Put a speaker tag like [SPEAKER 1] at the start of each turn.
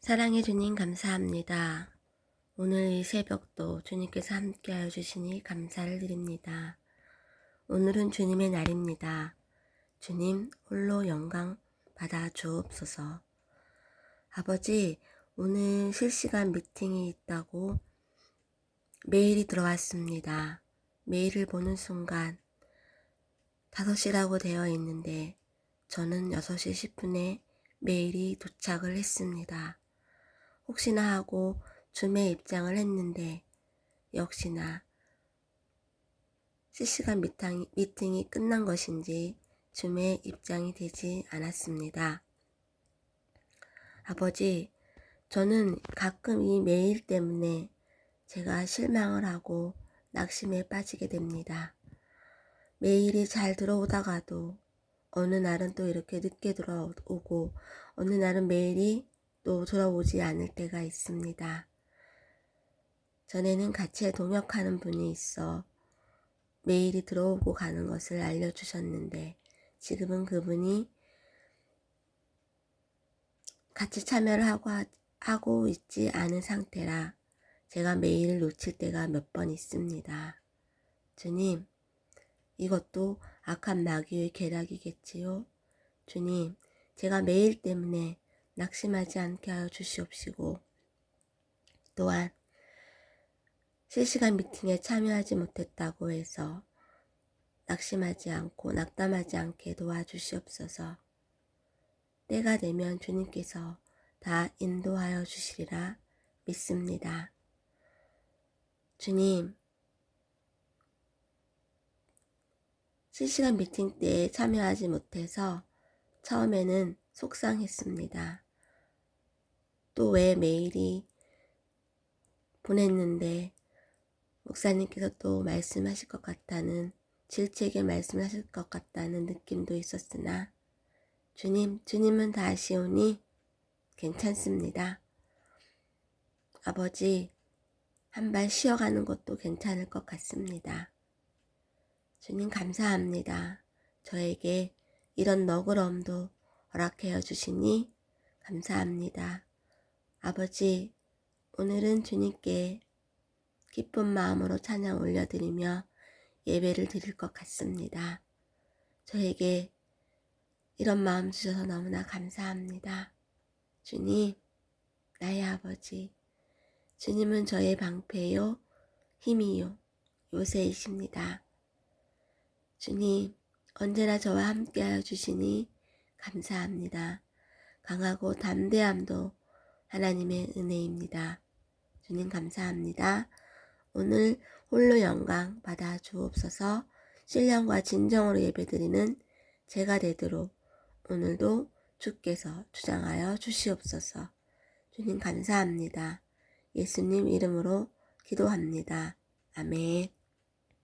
[SPEAKER 1] 사랑해 주님 감사합니다. 오늘 이 새벽도 주님께서 함께하여 주시니 감사를 드립니다. 오늘은 주님의 날입니다. 주님 홀로 영광 받아 주옵소서. 아버지, 오늘 실시간 미팅이 있다고 메일이 들어왔습니다. 메일을 보는 순간 5시라고 되어 있는데 저는 6시 10분에 메일이 도착을 했습니다. 혹시나 하고 줌에 입장을 했는데 역시나 실시간 미팅, 미팅이 끝난 것인지 줌에 입장이 되지 않았습니다. 아버지, 저는 가끔 이 메일 때문에 제가 실망을 하고 낙심에 빠지게 됩니다. 메일이 잘 들어오다가도 어느 날은 또 이렇게 늦게 들어오고 어느 날은 메일이 또 돌아오지 않을 때가 있습니다. 전에는 같이 동역하는 분이 있어 메일이 들어오고 가는 것을 알려주셨는데 지금은 그분이 같이 참여를 하고, 하고 있지 않은 상태라 제가 메일을 놓칠 때가 몇 번 있습니다. 주님, 이것도 악한 마귀의 계략이겠지요? 주님, 제가 메일 때문에 낙심하지 않게 하여 주시옵시고, 또한 실시간 미팅에 참여하지 못했다고 해서 낙심하지 않고 낙담하지 않게 도와주시옵소서. 때가 되면 주님께서 다 인도하여 주시리라 믿습니다. 주님, 실시간 미팅 때에 참여하지 못해서 처음에는 속상했습니다. 또 왜 메일이 보냈는데 목사님께서 또 말씀하실 것 같다는 질책에 말씀하실 것 같다는 느낌도 있었으나 주님, 주님은 다 아시오니 괜찮습니다. 아버지, 한 발 쉬어가는 것도 괜찮을 것 같습니다. 주님 감사합니다. 저에게 이런 너그러움도 허락하여 주시니 감사합니다. 아버지, 오늘은 주님께 기쁜 마음으로 찬양 올려드리며 예배를 드릴 것 같습니다. 저에게 이런 마음 주셔서 너무나 감사합니다. 주님, 나의 아버지, 주님은 저의 방패요, 힘이요, 요새이십니다. 주님, 언제나 저와 함께하여 주시니 감사합니다. 강하고 담대함도 하나님의 은혜입니다. 주님 감사합니다. 오늘 홀로 영광 받아 주옵소서 신령과 진정으로 예배드리는 제가 되도록 오늘도 주께서 주장하여 주시옵소서. 주님 감사합니다. 예수님 이름으로 기도합니다. 아멘.